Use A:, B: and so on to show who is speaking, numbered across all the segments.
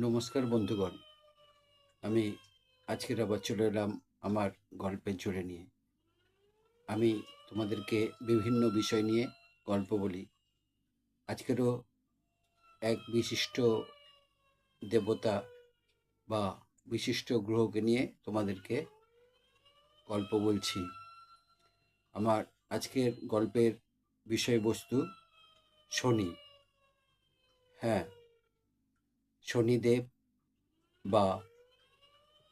A: নমস্কার বন্ধুগণ। আমি আজকের আবার চলে এলাম আমার গল্পের জোরে নিয়ে। আমি তোমাদেরকে বিভিন্ন বিষয় নিয়ে গল্প বলি। আজকেরও এক বিশিষ্ট দেবতা বা বিশিষ্ট গ্রহকে নিয়ে তোমাদেরকে গল্প বলছি। আমার আজকের গল্পের বিষয়বস্তু শনি। হ্যাঁ শনিদেব বা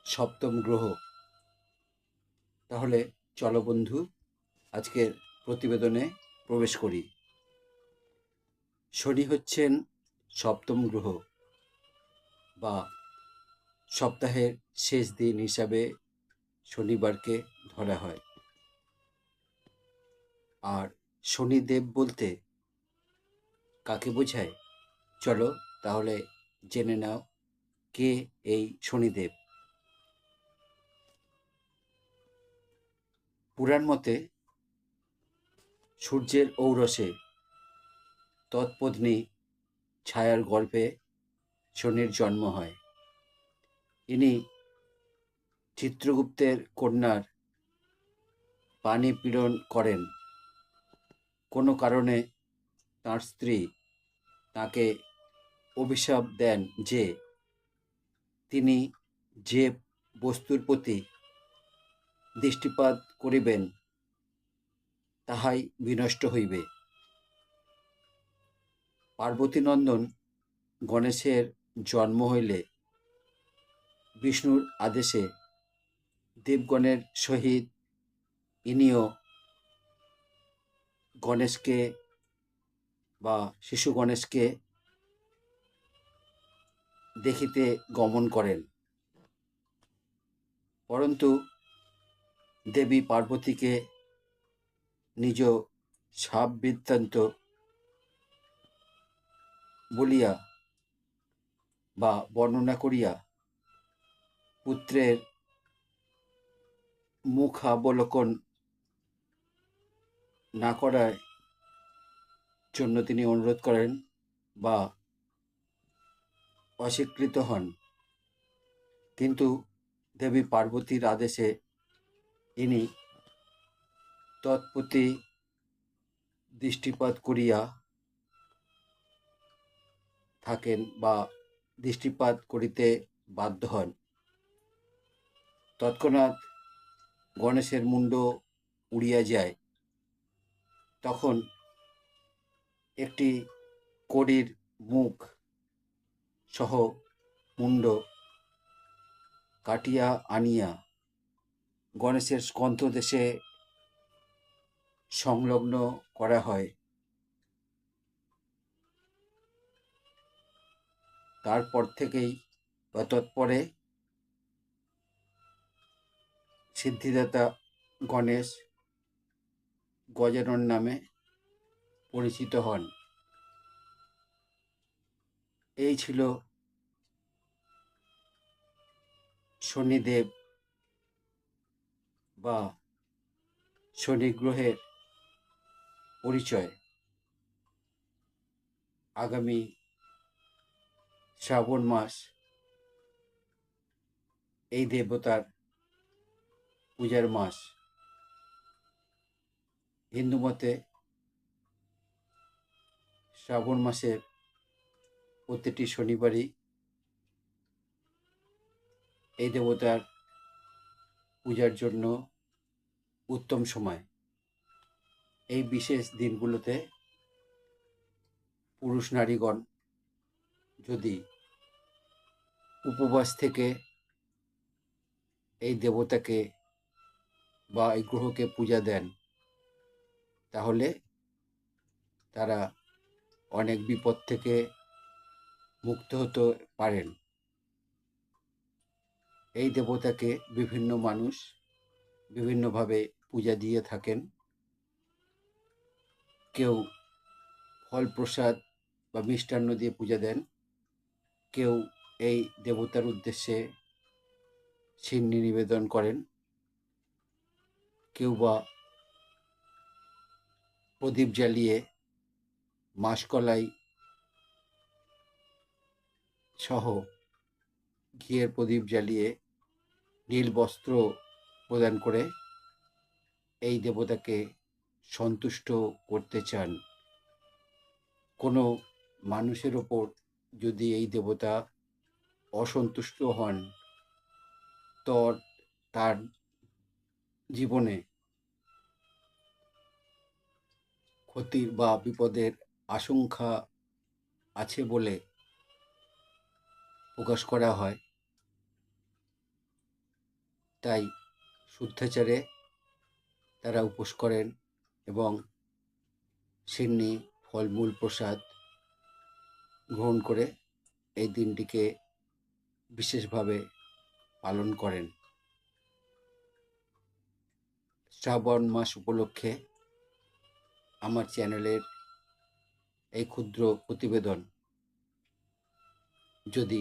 A: সপ্তম গ্রহ। তাহলে চলো বন্ধু, আজকের প্রতিবেদনে প্রবেশ করি। শনি হচ্ছেন সপ্তম গ্রহ বা সপ্তাহের শেষ দিন হিসাবে শনিবারকে ধরা হয়। আর শনিদেব বলতে কাকে বোঝায়? চলো তাহলে জেনে নাও কে এই শনিদেব। পুরাণ মতে সূর্যের ঔরসে তৎপত্নী ছায়ার গল্পে শনির জন্ম হয়। ইনি চিত্রগুপ্তের কন্যার পানি পীড়ন করেন। কোনো কারণে তার স্ত্রী তাকে অভিশাপ দেন যে তিনি যে বস্তুর প্রতি দৃষ্টিপাত করিবেন, তাহাই বিনষ্ট হইবে। পার্বতীনন্দন গণেশের জন্ম হইলে বিষ্ণুর আদেশে দেবগণের সহিত ইনিও গণেশকে বা শিশু গণেশকে দেখিতে গমন করেন। পরন্তু দেবী পার্বতীকে নিজ সাপ বৃত্তান্ত বলিয়া বা বর্ণনা করিয়া পুত্রের মুখাবলোকন না করার জন্য তিনি অনুরোধ করেন বা অস্বীকৃত হন। কিন্তু দেবী পার্বতীর আদেশে ইনি তৎপ্রতি দৃষ্টিপাত করিয়া থাকেন বা দৃষ্টিপাত করিতে বাধ্য হন। তৎক্ষণাৎ গণেশের মুন্ড উড়িয়া যায়। তখন একটি কড়ির মুখ সহ মুন্ড কাটিয়া আনিয়া গণেশের স্কন্ধ দেশে সংলগ্ন করা হয়। তারপর থেকেই বা তৎপরে সিদ্ধিদাতা গণেশ গজানন নামে পরিচিত হন। এই ছিল শনিদেব বা শনি গ্রহের পরিচয়। আগামী শ্রাবণ মাস এই দেবতার পূজার মাস। হিন্দু মতে শ্রাবণ মাসের প্রতিটি শনিবারই এই দেবতার পূজার জন্য উত্তম সময়। এই বিশেষ দিনগুলোতে পুরুষ নারীগণ যদি উপবাস থেকে এই দেবতাকে বা এই গ্রহকে পূজা দেন, তাহলে তারা অনেক বিপদ থেকে মুক্ত হতে পারেন। এই দেবতাকে বিভিন্ন মানুষ বিভিন্নভাবে পূজা দিয়ে থাকেন। কেউ ফল প্রসাদ বা মিষ্টান্ন দিয়ে পূজা দেন। কেউ এই দেবতার উদ্দেশ্যে সিন্নি নিবেদন করেন। কেউ বা প্রদীপ জ্বালিয়ে মাসকলাই সহ ঘিয়ের প্রদীপ জ্বালিয়ে নীল বস্ত্র প্রদান করে এই দেবতাকে সন্তুষ্ট করতে চান। কোনো মানুষের ওপর যদি এই দেবতা অসন্তুষ্ট হন তো তার জীবনে ক্ষতির বা বিপদের আশঙ্কা আছে বলে প্রকাশ করা হয়। তাই শুদ্ধাচারে তারা উপোস করেন এবং সিন্নি ফলমূল প্রসাদ গ্রহণ করে এই দিনটিকে বিশেষভাবে পালন করেন। শ্রাবণ মাস উপলক্ষে আমার চ্যানেলের এই ক্ষুদ্র প্রতিবেদন যদি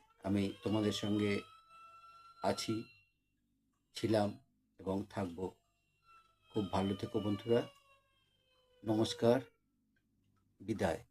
A: আমি তোমাদের সঙ্গে আছি ছিলাম এবং থাকব। খুব ভালো থেকো বন্ধুরা। নমস্কার বিদায়।